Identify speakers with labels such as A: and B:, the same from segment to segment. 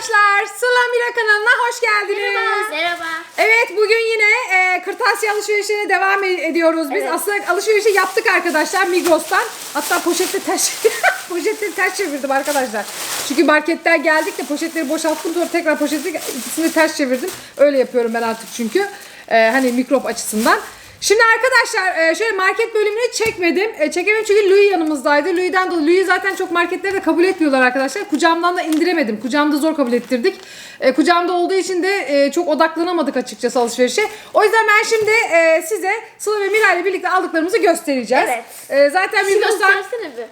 A: arkadaşlar. Sıla Mira kanalına hoş geldiniz.
B: Merhaba.
A: Evet bugün yine e, kırtasiye alışverişine devam e- ediyoruz. Biz
B: Evet.
A: aslında alışverişi yaptık arkadaşlar Migros'tan. Hatta poşette ters poşette ters çevirdim arkadaşlar. Çünkü marketten geldik de poşetleri boşalttım sonra tekrar poşeti ikisini ters çevirdim. Öyle yapıyorum ben artık çünkü. E, hani mikrop açısından. Şimdi arkadaşlar e, şöyle market bölümünü çekmedim. E, çekemedim çünkü Louis yanımızdaydı. Louis'den dolayı Louis zaten çok marketlerde kabul etmiyorlar arkadaşlar. Kucağımdan da indiremedim. Kucağımda zor kabul ettirdik. E, kucağımda olduğu için de çok odaklanamadık açıkçası alışverişe. O yüzden ben şimdi size Sıla ve Mira ile birlikte aldıklarımızı göstereceğiz.
B: Evet.
A: Zaten Migros'tan.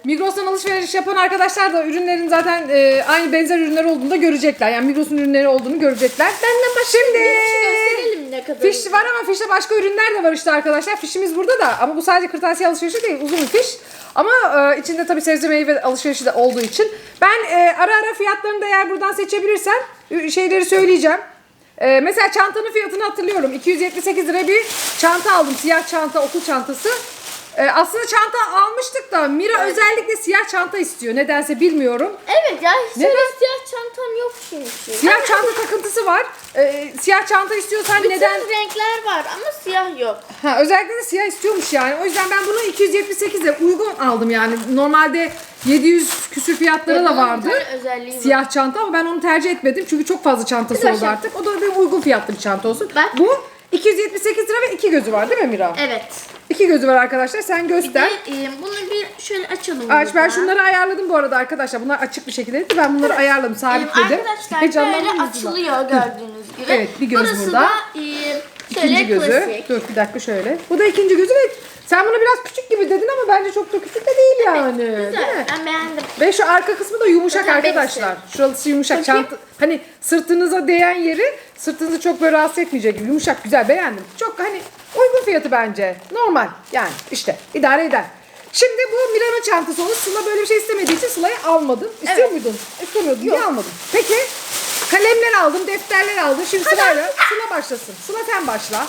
A: Migros'tan alışveriş yapan arkadaşlar da ürünlerin zaten aynı benzer ürünler olduğunu da görecekler. Yani Migros'un ürünleri olduğunu görecekler.
B: Benden başka
A: Şimdi
B: bir şey gösterelim ne kadar.
A: Fiş var ama fişte başka ürünler de var işte arkadaşlar. Fişimiz burada da ama bu sadece kırtasiye alışverişi değil uzun bir fiş. Ama e, içinde tabii sebze meyve alışverişi de olduğu için. Ben e, ara ara fiyatlarını da eğer buradan seçebilirsem şeyleri söyleyeceğim. E, mesela çantanın fiyatını hatırlıyorum. 278 lira bir çanta aldım. Siyah çanta, okul çantası. E, aslında çanta almıştık da Mira özellikle siyah çanta istiyor. Nedense bilmiyorum.
B: Evet ya hiç
A: Neden?
B: öyle siyah çantam yok çünkü.
A: Siyah çanta takıntısı var. E, siyah çanta istiyorsan
B: Bütün
A: neden...
B: renkler var ama siyah yok.
A: Ha, özellikle de siyah istiyormuş yani. O yüzden ben bunu 278'e uygun aldım yani. Normalde 700 küsür fiyatları da
B: Bunun
A: vardı.
B: bir tane özelliği var.
A: Siyah çanta ama ben onu tercih etmedim. Çünkü çok fazla çantası oldu artık. O da bir uygun fiyatlı bir çanta olsun.
B: Bak.
A: Bu 278 lira ve iki gözü var değil mi Mira?
B: Evet.
A: İki gözü var arkadaşlar. Sen
B: Bir de
A: göster.
B: e, bunu bir şöyle açalım.
A: Aç ben şunları ayarladım bu arada arkadaşlar. Bunlar açık bir şekilde. Ben bunları ayarladım,
B: E,
A: sabitledim.
B: arkadaşlar
A: Heyecanlandım
B: böyle açılıyor gördüğünüz gibi.
A: Evet, bir göz
B: Burası
A: burada.
B: da e, şöyle
A: İkinci gözü.
B: klasik.
A: Dur bir dakika şöyle. Bu da ikinci gözü ve sen bunu biraz küçük gibi dedin ama bence çok da küçük de değil yani. Değil mi?
B: Güzel. Ben beğendim.
A: Ve şu arka kısmı da yumuşak
B: Zaten
A: arkadaşlar. Şurası yumuşak.
B: Bakayım.
A: Çanta, hani sırtınıza değen yeri sırtınızı çok böyle rahatsız etmeyecek gibi. Yumuşak güzel beğendim. Çok hani uygun fiyatı bence. Normal yani işte idare eder. Şimdi bu Milano çantası olur. Sıla böyle bir şey istemediği için Sıla'yı almadım. İstiyor
B: Evet.
A: muydun? İstemiyordun. Niye almadın? Peki kalemler aldım, defterler aldım. Şimdi sırayla Sıla başlasın. Sıla sen başla.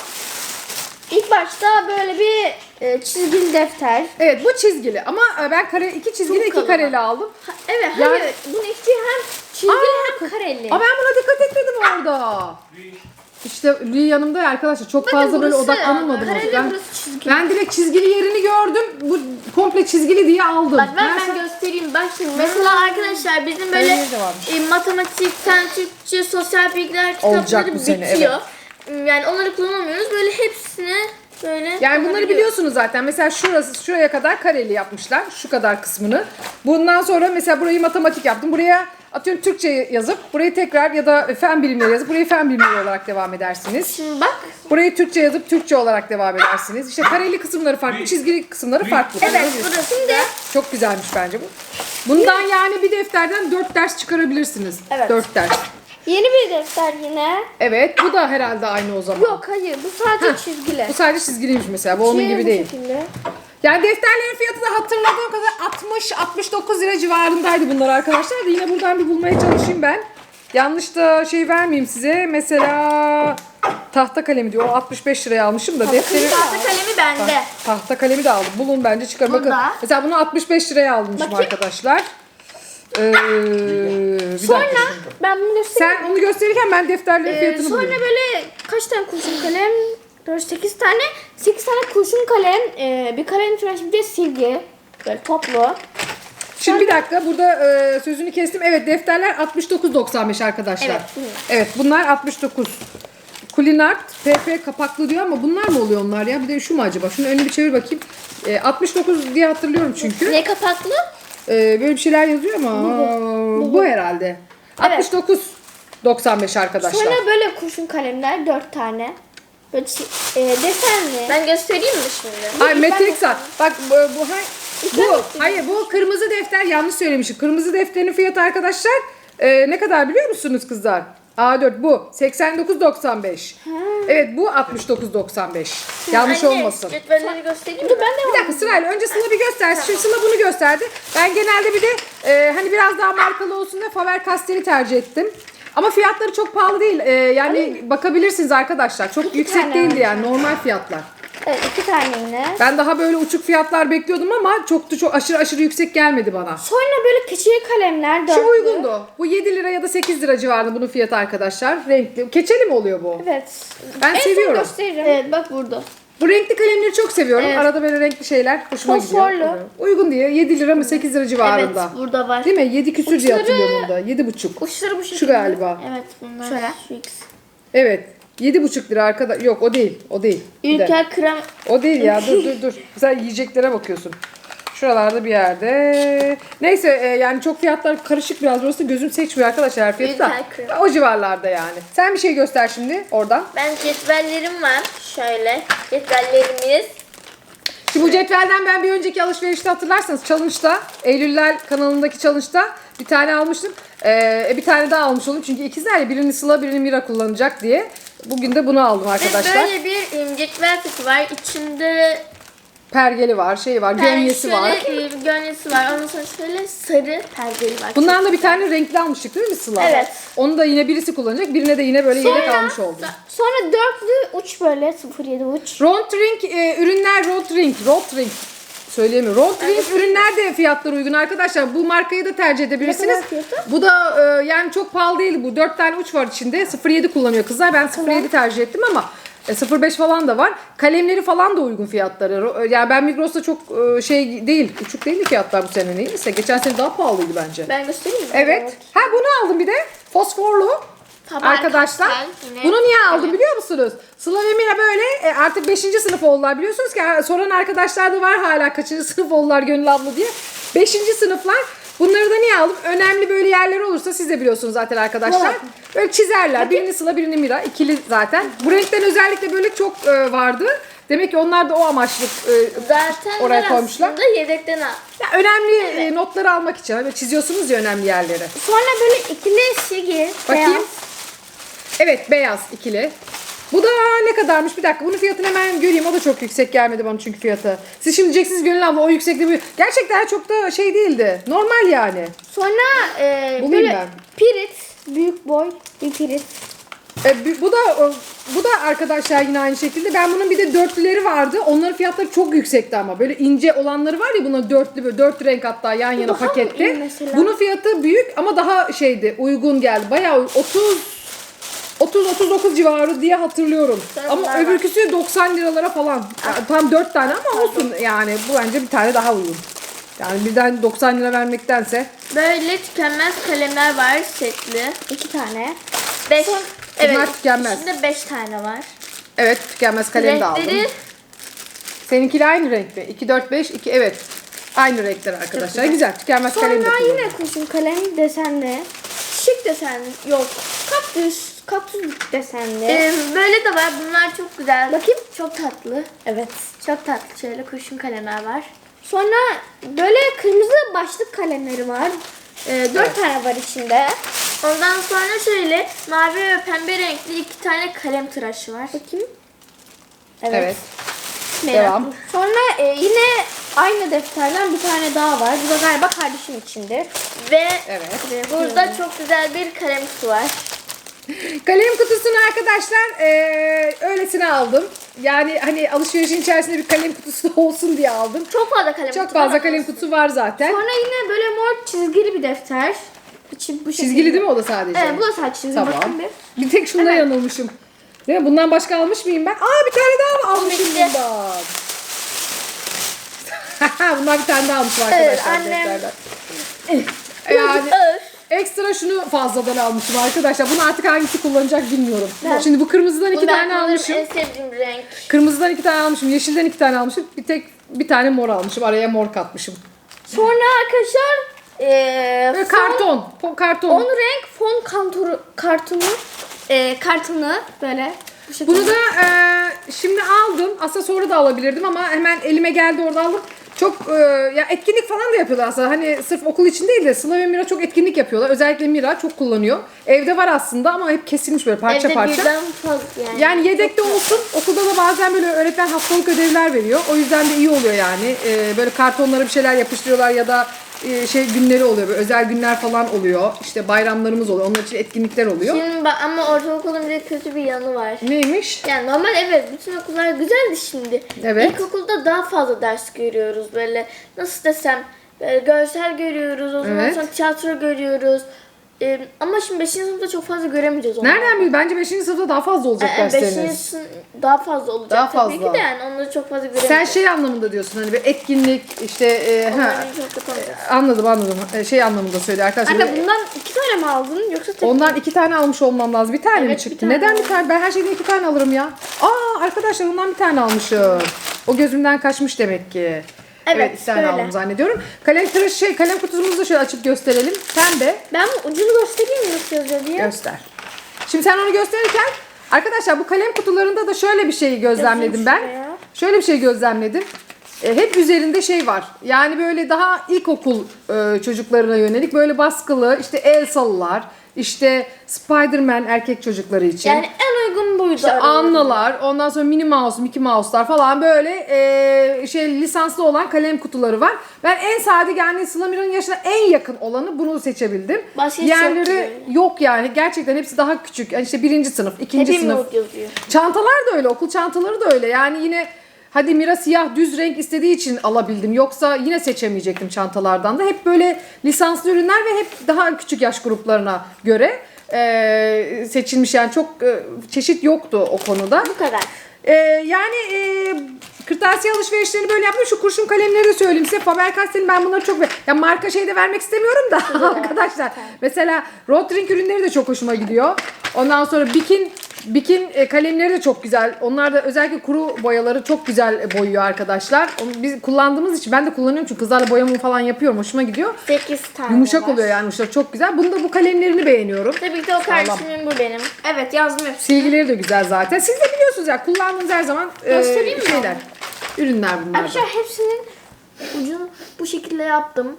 B: İlk başta böyle bir e, çizgili defter.
A: Evet bu çizgili ama e, ben kare iki çizgili
B: Çok
A: iki
B: kalın.
A: kareli aldım.
B: Ha, evet
A: Yani-
B: hayır. Bunun içi hem çizgili
A: Aa,
B: hem kareli.
A: Ama ben buna dikkat etmedim orada. İşte Lee yanımda ya arkadaşlar çok
B: Bakın
A: fazla böyle
B: burası
A: odaklanamadım.
B: kareli,
A: Ben,
B: burası çizgili.
A: ben direkt çizgili yerini gördüm. Bu komple çizgili diye aldım.
B: Bak ben,
A: Meğerse-
B: ben göstereyim. Bak şimdi mesela arkadaşlar bizim böyle
A: de varmış.
B: e, matematik, fen Türkçe, sosyal bilgiler
A: Olacak
B: kitapları
A: bu sene,
B: bitiyor. Yani onları kullanamıyoruz. Böyle hepsini böyle
A: Yani bunları biliyorsunuz zaten. Mesela şurası şuraya kadar kareli yapmışlar. Şu kadar kısmını. Bundan sonra mesela burayı matematik yaptım. Buraya atıyorum Türkçe yazıp burayı tekrar ya da fen bilimleri yazıp burayı fen bilimleri olarak devam edersiniz.
B: Şimdi bak.
A: Burayı Türkçe yazıp Türkçe olarak devam edersiniz. İşte kareli kısımları farklı, çizgili kısımları farklı.
B: Evet burası da
A: Çok güzelmiş bence bu. Bundan yani bir defterden 4 ders çıkarabilirsiniz.
B: Evet.
A: 4 ders.
B: yeni bir defter yine.
A: Evet bu da herhalde aynı o zaman.
B: Yok hayır bu sadece
A: Heh.
B: çizgili.
A: Bu sadece çizgiliymiş mesela. Bu onun gibi
B: bu
A: değil.
B: şekilde.
A: Yani defterlerin fiyatı da hatırladığım kadar 60-69 lira civarındaydı bunlar arkadaşlar. Da yine buradan bir bulmaya çalışayım ben. Yanlış da şey vermeyeyim size. Mesela tahta kalemi diyor. O 65 liraya almışım da defteri...
B: Tahta kalemi bende.
A: Tahta kalemi de aldım. Bulun bence çıkar. Bakın.
B: Burada.
A: Mesela bunu 65 liraya almışım
B: Bakayım.
A: arkadaşlar. Ee, bir
B: Sonra
A: dakika.
B: ben bunu göstereyim.
A: Sen onu gösterirken ben defterlerin
B: Ee,
A: fiyatını
B: sonra
A: bulayım.
B: böyle kaç tane kurşun kalem? 4 8 tane 8 tane kurşun kalem, e, bir kalem tıraş bir de silgi. Böyle toplu.
A: Şimdi bir dakika burada e, sözünü kestim. Evet defterler 69.95 arkadaşlar.
B: Evet, bunlar.
A: Evet bunlar 69. Kulinart PP kapaklı diyor ama bunlar mı oluyor onlar ya? Bir de şu mu acaba? Şunu önünü bir çevir bakayım. E, 69 diye hatırlıyorum çünkü.
B: Ne kapaklı?
A: E, böyle bir şeyler yazıyor ama bu, bu herhalde.
B: Evet.
A: 69 95 arkadaşlar.
B: Sonra böyle kurşun kalemler 4 tane. Böyle e, desenli. Ben göstereyim mi şimdi?
A: Ay metrik saat. Bak bu, bu, hay-
B: ben
A: bu hayır bu kırmızı defter yanlış söylemişim. Kırmızı defterin fiyatı arkadaşlar e, ne kadar biliyor musunuz kızlar? A4 bu 89.95. Evet bu 69.95. Yanlış olmasın.
B: Cetvelleri göstereyim mi? Ben de
A: Bir dakika sırayla önce Sıla bir göstersin. Şimdi Sıla bunu gösterdi. Ben genelde bir de e, hani biraz daha markalı olsun diye Faber Castell'i tercih ettim. Ama fiyatları çok pahalı değil. E, yani bakabilirsiniz arkadaşlar. Çok
B: İki
A: yüksek
B: tane
A: değildi
B: var.
A: yani normal fiyatlar.
B: Evet iki tane yine.
A: Ben daha böyle uçuk fiyatlar bekliyordum ama çok da çok aşırı aşırı yüksek gelmedi bana.
B: Sonra böyle keçeli kalemler.
A: Şu
B: dörtlü.
A: uygundu. Bu 7 lira ya da 8 lira civarında bunun fiyatı arkadaşlar. Renkli. Keçeli mi oluyor bu?
B: Evet.
A: Ben
B: en
A: seviyorum.
B: Son gösteririm. Evet bak burada.
A: Bu renkli kalemleri çok seviyorum.
B: Evet.
A: Arada böyle renkli şeyler hoşuma
B: Fosforlu.
A: gidiyor. Uygun diye 7 lira mı 8 lira civarında.
B: Evet burada var.
A: Değil mi? 7 küsür diye
B: Uçları-
A: hatırlıyorum bunda. 7,5.
B: Uçları bu şekilde.
A: galiba.
B: Evet bunlar. Şöyle. Şu ikisi.
A: Evet. 7,5 lira arkadaş. Yok o değil. O değil. Bir de.
B: Ülker krem.
A: O değil ya. Dur dur dur. Sen yiyeceklere bakıyorsun. Şuralarda bir yerde. Neyse e, yani çok fiyatlar karışık biraz. Burası gözüm seçmiyor arkadaşlar her fiyatı da. O civarlarda yani. Sen bir şey göster şimdi oradan.
B: Ben cetvellerim var. Şöyle. Cetvellerimiz.
A: Şimdi bu cetvelden ben bir önceki alışverişte hatırlarsanız challenge'da Eylüller kanalındaki challenge'da bir tane almıştım. Ee, bir tane daha almış oldum çünkü ikizler ya birini Sıla birini Mira kullanacak diye. Bugün de bunu aldım
B: Ve
A: arkadaşlar.
B: böyle bir cetvel seti var. İçinde
A: Pergeli var, şey var, gönyesi var.
B: E, gönyesi var. Ondan sonra şöyle sarı pergeli var.
A: Bundan da bir tane renkli almıştık değil mi Sıla?
B: Evet.
A: Onu da yine birisi kullanacak. Birine de yine böyle yedek almış oldum.
B: Sonra dörtlü uç böyle 07 uç.
A: Rotring e, ürünler Rotring, Rotring söyleyemiyorum. Rotring ürünler de fiyatları uygun arkadaşlar. Bu markayı da tercih edebilirsiniz. Bu da e, yani çok pahalı değil bu. 4 tane uç var içinde. 07 kullanıyor kızlar. Ben 07 tercih ettim ama e, 05 falan da var. Kalemleri falan da uygun fiyatları. Ro- Yani ben Migros'ta çok e, şey değil, uçuk değil fiyatlar bu sene neyse. Geçen sene daha pahalıydı bence.
B: Ben göstereyim mi?
A: Evet. Ha bunu aldım bir de. Fosforlu.
B: Taban
A: Arkadaşlar
B: yine.
A: bunu niye aldım biliyor musunuz? Sıla ve Mira böyle e, artık 5. sınıf oldular biliyorsunuz ki e, soran arkadaşlar da var hala kaçıncı sınıf oldular Gönül abla diye. 5. sınıflar bunları da niye aldım? Önemli böyle yerler olursa siz de biliyorsunuz zaten arkadaşlar. Böyle çizerler. Birini Sıla birini Mira. ikili zaten. Bu renkten özellikle böyle çok e, vardı. Demek ki onlar da o amaçlı e,
B: Zaten
A: oraya koymuşlar.
B: aslında yedekten al.
A: Ya önemli e, notları almak için. Böyle çiziyorsunuz ya önemli yerleri.
B: Sonra böyle ikili silgi.
A: Bakayım.
B: beyaz.
A: Evet beyaz ikili. Bu da ne kadarmış? Bir dakika bunun fiyatını hemen göreyim. O da çok yüksek gelmedi bana çünkü fiyatı. Siz şimdi diyeceksiniz Gönül abla o yüksekte bir... Gerçekten çok da şey değildi. Normal yani.
B: Sonra e,
A: Bulayım
B: böyle
A: ben.
B: pirit. Büyük boy bir pirit.
A: E, bu- bu da bu da arkadaşlar yine aynı şekilde. Ben bunun bir de dörtlüleri vardı. Onların fiyatları çok yüksekti ama. Böyle ince olanları var ya bunun dörtlü böyle dört renk hatta yan yana
B: daha mı
A: pakette.
B: mesela?
A: Bunun fiyatı büyük ama daha şeydi uygun geldi. Bayağı 30 30-39 civarı diye hatırlıyorum.
B: Sonra
A: ama
B: var.
A: öbürküsü 90 liralara falan. Yani tam 4 tane ama olsun yani bu bence bir tane daha uygun. Yani birden 90 lira vermektense.
B: Böyle tükenmez kalemler var setli. İki tane. Beş. Evet.
A: Bunlar tükenmez.
B: İçinde beş tane var.
A: Evet tükenmez kalem de aldım.
B: Renkleri
A: Seninkiyle aynı renkte. 2, 4, 5, 2 evet. Aynı renkler arkadaşlar. Güzel. Tükenmez kalem de
B: Sonra yine kurşun kalem desenli. Şık desen yok. Kaktüs, kaktüs desenli.
C: Ee, böyle de var. Bunlar çok güzel.
B: Bakayım.
C: Çok tatlı.
B: Evet.
C: Çok tatlı. Şöyle kurşun kalemler var.
B: Sonra böyle kırmızı başlık kalemleri var. Ee, dört
A: Evet.
B: tane var içinde.
C: Ondan sonra şöyle mavi ve pembe renkli iki tane kalem tıraşı var.
B: Bakayım.
A: Evet.
B: Merak.
A: Devam.
B: Sonra e, yine aynı defterden bir tane daha var. Bu da galiba kardeşim içindir.
C: Ve
A: Evet.
C: burada çok güzel bir kalem kutusu var.
A: Kalem kutusunu arkadaşlar eee öylesine aldım. Yani hani alışverişin içerisinde bir kalem kutusu olsun diye aldım.
C: Çok fazla kalem
A: Çok
C: kutu var
A: fazla kalem kutusu var zaten.
B: Sonra yine böyle mor çizgili bir defter. İçi bu şekilde.
A: Çizgili değil mi o da sadece?
B: Evet bu da sadece çizgili.
A: Tamam.
B: Bakın bir.
A: Bir tek şunda yanılmışım. Değil mi? Bundan başka almış mıyım ben? Aa bir tane daha almışım
C: Bitti.
A: bundan. Bunlar bir tane daha almışım arkadaşlar.
B: Evet, annem-
A: defterden. Yani. Ekstra şunu fazladan almışım arkadaşlar. Bunu artık hangisi kullanacak bilmiyorum. Şimdi bu kırmızıdan iki
C: ben
A: tane almışım.
C: En sevdiğim renk.
A: Kırmızıdan iki tane almışım. Yeşilden iki tane almışım. Bir tek bir tane mor almışım. Araya mor katmışım.
B: Sonra arkadaşlar e,
A: Böyle
B: fon-
A: karton. po- karton.
B: 10 renk fon kantoru, kartonu e, kartını böyle bu.
A: Bunu da e, şimdi aldım. Aslında sonra da alabilirdim ama hemen elime geldi orada aldım. Çok e, ya etkinlik falan da yapıyorlar aslında. Hani sırf okul için değil de Sıla ve Mira çok etkinlik yapıyorlar. Özellikle Mira çok kullanıyor. Evde var aslında ama hep kesilmiş böyle parça
C: Evde
A: parça.
C: birden fazla yani.
A: Yani yedekte olsun. Okulda da bazen böyle öğretmen haftalık ödevler veriyor. O yüzden de iyi oluyor yani. Ee, böyle kartonlara bir şeyler yapıştırıyorlar ya da e, şey günleri oluyor. Böyle özel günler falan oluyor. İşte bayramlarımız oluyor. Onlar için etkinlikler oluyor.
C: Şimdi bak ama ortaokulun bir de kötü bir yanı var.
A: Neymiş?
C: Yani normal evet bütün okullar güzeldi şimdi.
A: Evet.
C: İlkokulda daha fazla ders görüyoruz böyle nasıl desem böyle görsel görüyoruz o zaman
A: Evet.
C: sonra tiyatro görüyoruz. Ee, ama şimdi 5. sınıfta çok fazla göremeyeceğiz onları.
A: Nereden biliyorsun? Bence 5. sınıfta daha fazla olacak
C: Yani 5.
A: dersleriniz.
C: sınıf daha fazla olacak
A: Daha
C: tabii
A: fazla.
C: ki de yani onları çok fazla
A: Sen
C: göremeyeceğiz.
A: şey anlamında diyorsun hani bir etkinlik işte e, ha,
C: Onları çok yapamayacağız.
A: anladım anladım. E, şey anlamında söylüyor arkadaşlar.
B: Anne bundan iki tane mi aldın yoksa tek
A: Ondan iki tane almış olmam lazım. Bir tane mi
B: Evet, bir
A: çıktı?
B: tane
A: Neden bir
B: aldım.
A: tane? Ben her şeyden iki tane alırım ya. Aa arkadaşlar ondan bir tane almışım. O gözümden kaçmış demek ki.
B: Evet,
A: iki tane aldım zannediyorum. Kalem tıraş şey kalem kutumuzu da şöyle açıp gösterelim. Pembe
B: Ben bu ucunu göstereyim mi nasıl yazıyor diye.
A: göster. Şimdi sen onu gösterirken arkadaşlar bu kalem kutularında da şöyle bir şeyi gözlemledim ben. Şöyle bir şey gözlemledim. E, hep üzerinde şey var. Yani böyle daha ilkokul e, çocuklarına yönelik böyle baskılı işte Elsa'lılar, işte Spider-Man erkek çocukları için.
B: Yani en uygun buydu.
A: İşte. Annalar, ondan sonra Minnie Mouse, Mickey Mouse'lar falan böyle e, şey lisanslı olan kalem kutuları var. Ben en sade yani Slamira'nın yaşına en yakın olanı bunu seçebildim.
B: Başka
A: Diğerleri
B: böyle.
A: yok yani. Gerçekten hepsi daha küçük. Yani işte birinci sınıf, ikinci
B: Happy
A: sınıf. Çantalar da öyle, okul çantaları da öyle. Yani yine hadi Mira siyah düz renk istediği için alabildim. Yoksa yine seçemeyecektim çantalardan da. Hep böyle lisanslı ürünler ve hep daha küçük yaş gruplarına göre e, seçilmiş. Yani çok e, çeşit yoktu o konuda.
B: Bu kadar.
A: E, yani e, kırtasiye alışverişlerini böyle yaptım. Şu kurşun kalemleri de söyleyeyim size. Faber-Castell'in ben bunları çok... Ya marka şey de vermek istemiyorum da arkadaşlar. Mesela Rotring ürünleri de çok hoşuma gidiyor. Ondan sonra Bikin Bikin e, kalemleri de çok güzel. Onlar da özellikle kuru boyaları çok güzel boyuyor arkadaşlar. Onu biz kullandığımız için ben de kullanıyorum çünkü kızlarla boyamı falan yapıyorum. Hoşuma gidiyor.
B: 8 tane
A: Yumuşak
B: var.
A: oluyor yani uçları çok güzel. Bunu da bu kalemlerini beğeniyorum.
C: Tabii ki o kardeşimin bu benim.
B: Evet yazdım hepsini.
A: Silgileri de güzel zaten. Siz de biliyorsunuz ya kullandığınız her zaman e,
B: Göstereyim mi
A: şeyler. Ürünler bunlar. da.
B: Arkadaşlar hepsinin
C: Ucunu bu şekilde yaptım.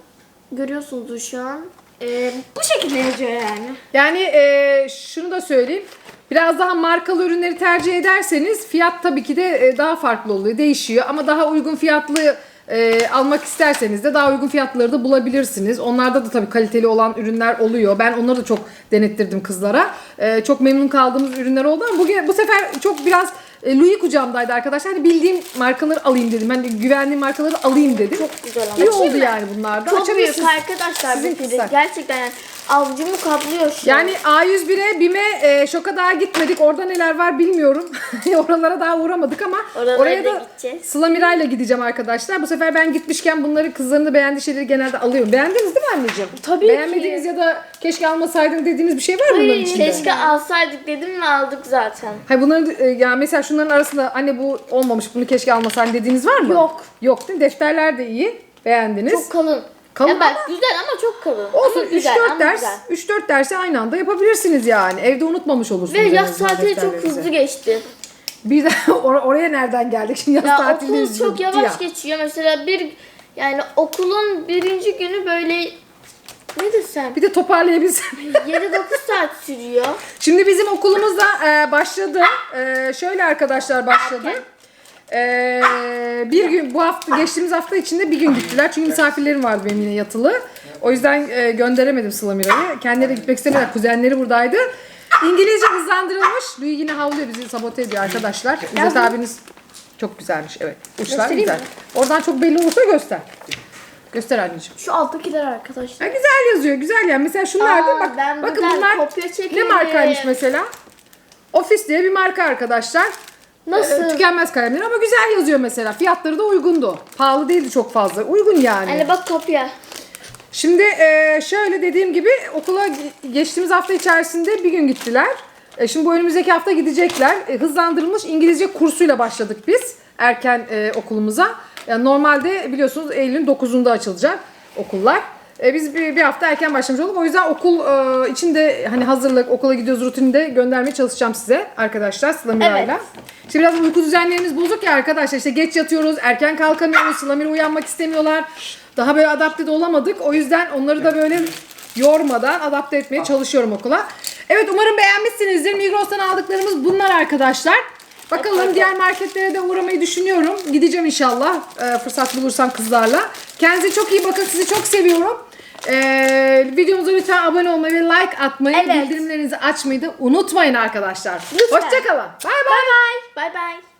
C: Görüyorsunuz şu an.
B: e, bu şekilde yazıyor yani.
A: Yani e, şunu da söyleyeyim. Biraz daha markalı ürünleri tercih ederseniz fiyat tabii ki de e, daha farklı oluyor, değişiyor. Ama daha uygun fiyatlı e, almak isterseniz de daha uygun fiyatları da bulabilirsiniz. Onlarda da tabii kaliteli olan ürünler oluyor. Ben onları da çok denettirdim kızlara. E, çok memnun kaldığımız ürünler oldu ama bugün bu sefer çok biraz e, Louis kucağımdaydı arkadaşlar. Hani bildiğim markaları alayım dedim. Hani güvendiğim markaları alayım dedim.
B: Çok güzel ama.
A: İyi oldu
B: mı?
A: yani bunlar da.
C: Çok büyük arkadaşlar
A: Sizin
C: bu. Gerçekten yani avucumu kaplıyor şu an.
A: Yani A101'e, BİM'e, e, Şok'a daha gitmedik. Orada neler var bilmiyorum. Oralara daha uğramadık ama
C: Oralara
A: oraya
C: da
A: da
C: gideceğiz.
A: Sıla Miray'la gideceğim arkadaşlar. Bu sefer ben gitmişken bunları kızların da beğendiği şeyleri genelde alıyorum. Beğendiniz değil mi anneciğim?
B: Tabii
A: Beğenmediğiniz
B: ki.
A: ya da keşke almasaydın dediğiniz bir şey var mı bunların
B: Hayır,
A: içinde?
C: Keşke alsaydık dedim mi aldık zaten.
A: Hayır bunları e, ya mesela şunların arasında anne bu olmamış bunu keşke almasaydın dediğiniz var mı?
B: Yok.
A: Yok değil mi? Defterler de iyi. Beğendiniz.
C: Çok kalın.
A: Kalın
C: ya bak
A: ama-
C: güzel ama çok kalın.
A: Olsun
C: Ama güzel
A: 3-4
C: ama
A: ders,
C: güzel.
A: 3-4 dersi aynı anda yapabilirsiniz yani. Evde unutmamış olursunuz.
C: Ve yaz tatili çok hızlı geçti.
A: Bir de or- oraya nereden geldik? Şimdi yaz
C: Ya
A: tatilini
C: okul çok yavaş
A: ya.
C: geçiyor. Mesela bir yani okulun birinci günü böyle ne desem
A: Bir de toparlayabilsem.
C: 7-9 saat sürüyor.
A: Şimdi bizim okulumuz da e, başladı. E, şöyle arkadaşlar başladı. E, bir gün bu hafta geçtiğimiz hafta içinde bir gün gittiler. Çünkü misafirlerim vardı benim yine yatılı. O yüzden e, gönderemedim Sıla Mira'yı. Kendileri de gitmek istemediler. Kuzenleri buradaydı. İngilizce hızlandırılmış. Louis yine havlıyor bizi sabote ediyor arkadaşlar. İzzet abiniz çok güzelmiş evet. Uçlar
B: Göstereyim
A: güzel.
B: mi?
A: Oradan çok belli olursa göster. Göster anneciğim.
B: Şu alttakiler arkadaşlar.
A: Ya güzel yazıyor, güzel yani. Mesela şunlar da
C: Aa,
A: bak,
C: ben
A: bakın
C: buradan
A: bunlar
C: kopya
A: ne
C: çekerim.
A: markaymış mesela? Office diye bir marka arkadaşlar.
B: Nasıl?
A: Tükenmez kalemler ama güzel yazıyor mesela. Fiyatları da uygundu. Pahalı değildi çok fazla. Uygun yani.
C: Hani bak kopya.
A: Şimdi e, şöyle dediğim gibi okula ge- geçtiğimiz hafta içerisinde bir gün gittiler. E, şimdi bu önümüzdeki hafta gidecekler. E, hızlandırılmış İngilizce kursuyla başladık biz erken e, okulumuza. Yani normalde biliyorsunuz Eylül'ün 9'unda açılacak okullar. E, biz bir, bir hafta erken başlamış olduk. O yüzden okul e, içinde hani hazırlık, okula gidiyoruz rutinini de göndermeye çalışacağım size arkadaşlar Sıla Mira'yla. İşte biraz uyku düzenlerimiz bozuk ya arkadaşlar. İşte geç yatıyoruz, erken kalkamıyoruz. Sıla Mira uyanmak istemiyorlar. Daha böyle adapte de olamadık. O yüzden onları da böyle yormadan adapte etmeye çalışıyorum okula. Evet umarım beğenmişsinizdir. Migros'tan aldıklarımız bunlar arkadaşlar. Bakalım diğer marketlere de uğramayı düşünüyorum. Gideceğim inşallah e, fırsat bulursam kızlarla. Kendinize çok iyi bakın. Sizi çok seviyorum. E, videomuza lütfen abone olmayı ve like atmayı,
B: Evet.
A: bildirimlerinizi açmayı da unutmayın arkadaşlar.
B: Lütfen.
A: Hoşçakalın. Bay bay.
C: Bye bye. Bye bye.